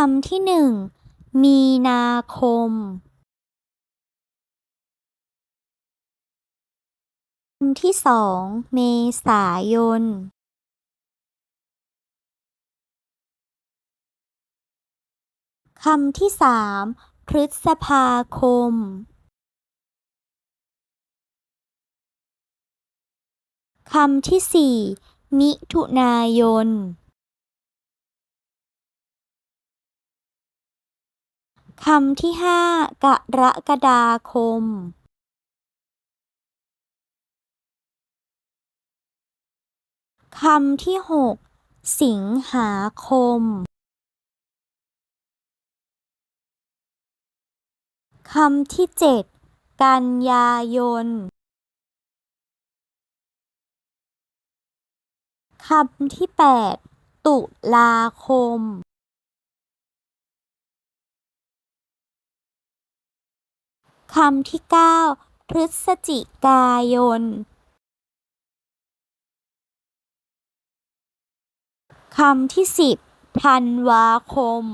คำที่หนึ่งมีนาคม คำที่สองเมษายน คำที่สามพฤษภาคม คำที่สี่มิถุนายน คำที่ห้ากรกฎาคมคำที่หกสิงหาคมคำที่เจ็ดกันยายนคำที่แปดตุลาคม คำที่เก้าพฤศจิกายน คำที่สิบธันวาคม